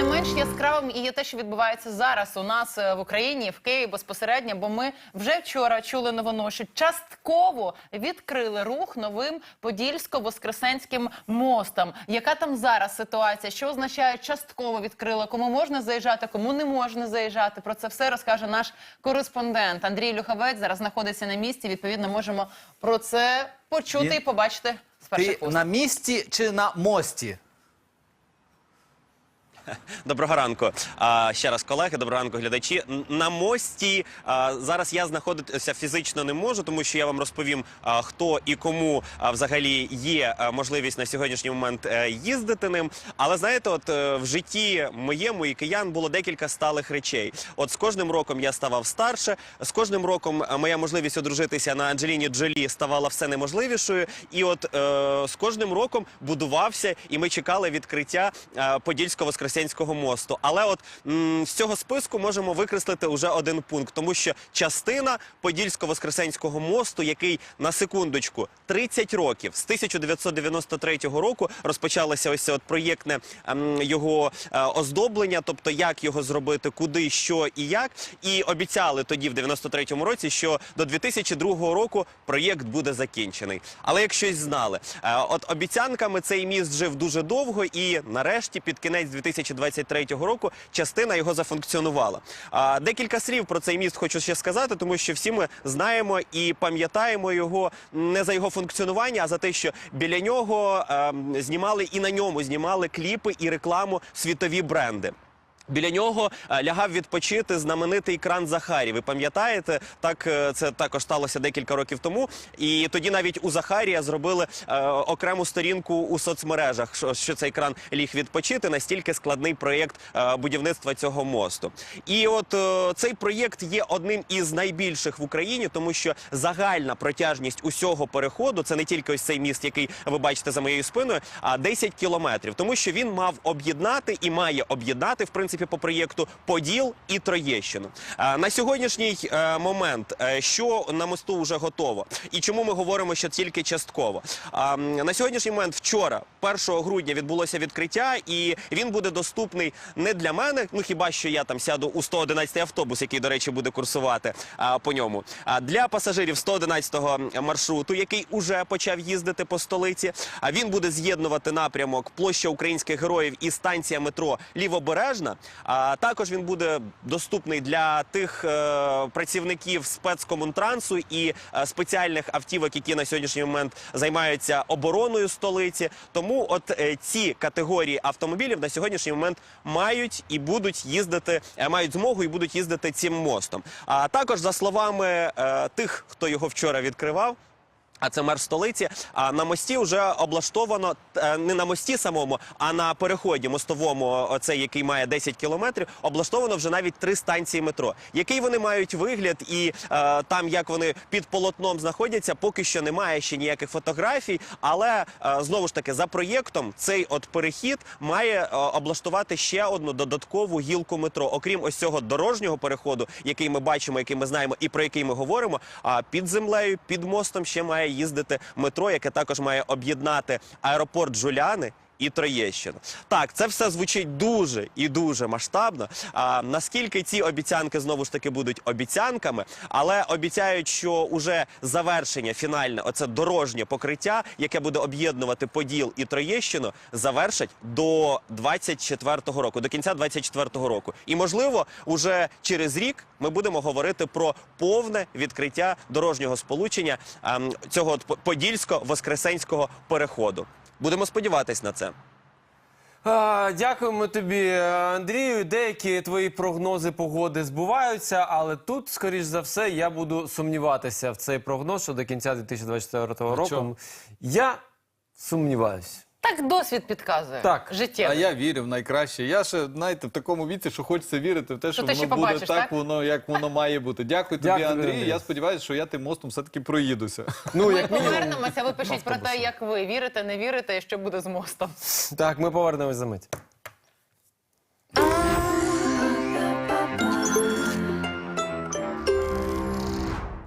Не менш яскравим і є те, що відбувається зараз у нас е, в Україні, в Києві безпосередньо. Бо ми вже вчора чули новину, що частково відкрили рух новим подільсько-воскресенським мостом. Яка там зараз ситуація? Що означає частково відкрила? Кому можна заїжджати, кому не можна заїжджати? Про це все розкаже наш кореспондент Андрій Люхавець. Зараз знаходиться на місці. Відповідно, можемо про це почути і побачити з перших Ти на місці чи на мості? Доброго ранку. А, ще раз, колеги, доброго ранку, глядачі. На мості зараз я знаходитися фізично не можу, тому що я вам розповім, хто і кому взагалі є а, можливість на сьогоднішній момент е, їздити ним. Але знаєте, от е, в житті моєму і киян було декілька сталих речей. От з кожним роком я ставав старше, з кожним роком е, моя можливість одружитися на Анджеліні Джолі ставала все неможливішою. І от е, з кожним роком будувався, і ми чекали відкриття е, Подільсько-Воскресенського мосту. Але от з цього списку можемо викреслити уже один пункт, тому що частина Подільсько-Воскресенського мосту, який на секундочку 30 років з 1993 року розпочалося ось це от проєктне ем, його е, оздоблення, тобто як його зробити, куди, що і як. І обіцяли тоді, в 93-му році, що до 2002 року проєкт буде закінчений. Але як щось знали, е, от обіцянками цей міст жив дуже довго, і нарешті, під кінець 2023 року, частина його зафункціонувала. А декілька слів про цей міст хочу ще сказати, тому що всі ми знаємо і пам'ятаємо його не за його функціонування, а за те, що біля нього ем, знімали і на ньому знімали кліпи і рекламу світові бренди. Біля нього е, лягав відпочити знаменитий кран Захарі. Ви пам'ятаєте, так е, це також сталося декілька років тому. І тоді навіть у Захарія зробили е, окрему сторінку у соцмережах, що, що цей кран ліг відпочити. Настільки складний проєкт е, будівництва цього мосту. І от е, цей проєкт є одним із найбільших в Україні, тому що загальна протяжність усього переходу це не тільки ось цей міст, який ви бачите за моєю спиною, а 10 кілометрів, тому що він мав об'єднати і має об'єднати в принципі по проєкту Поділ і Троєщину. На сьогоднішній е, момент, е, що на мосту вже готово, і чому ми говоримо, що тільки частково. На сьогоднішній момент, вчора, 1 грудня, відбулося відкриття, і він буде доступний не для мене. Ну хіба що я там сяду у 111 автобус, який, до речі, буде курсувати по ньому. А для пасажирів 111 маршруту, який уже почав їздити по столиці. А він буде з'єднувати напрямок площа українських героїв і станція метро Лівобережна. А також він буде доступний для тих е, працівників спецкомунтрансу і е, спеціальних автівок, які на сьогоднішній момент займаються обороною столиці. Тому от е, ці категорії автомобілів на сьогоднішній момент мають і будуть їздити, мають змогу і будуть їздити цим мостом. А також за словами тих, хто його вчора відкривав. А це мер столиці. А на мості вже облаштовано е, не на мості самому, а на переході мостовому, оцей, який має 10 кілометрів, облаштовано вже навіть три станції метро. Який вони мають вигляд, і е, там як вони під полотном знаходяться, поки що немає ще ніяких фотографій. Але е, знову ж таки за проєктом цей от перехід має е, облаштувати ще одну додаткову гілку метро. Окрім ось цього дорожнього переходу, який ми бачимо, який ми знаємо, і про який ми говоримо. А під землею, під мостом ще має їздити метро, яке також має об'єднати аеропорт Жуляни. І Троєщину. Так, це все звучить дуже і дуже масштабно. А наскільки ці обіцянки знову ж таки будуть обіцянками, але обіцяють, що уже завершення фінальне, оце дорожнє покриття, яке буде об'єднувати Поділ і Троєщину, завершать до 24-го року, до кінця 24-го року. І можливо, уже через рік ми будемо говорити про повне відкриття дорожнього сполучення ем, цього подільсько-воскресенського переходу. Будемо сподіватись на це. А, дякуємо тобі, Андрію. Деякі твої прогнози погоди збуваються, але тут, скоріш за все, я буду сумніватися в цей прогноз, що до кінця 2024 року. Я сумніваюся. Так досвід підказує. Так. Життєвий. А я вірю в найкраще. Я ще знаєте в такому віці, що хочеться вірити в те, що ти воно буде побачиш, так, так? воно як воно має бути. Дякую тобі, Дякую, Андрій. Андрій. Я сподіваюся, що я тим мостом все-таки проїдуся. Ну, Ми як мінімум. повернемося. Ви пишіть про те, як ви вірите, не вірите, і що буде з мостом. Так, ми повернемось за мить.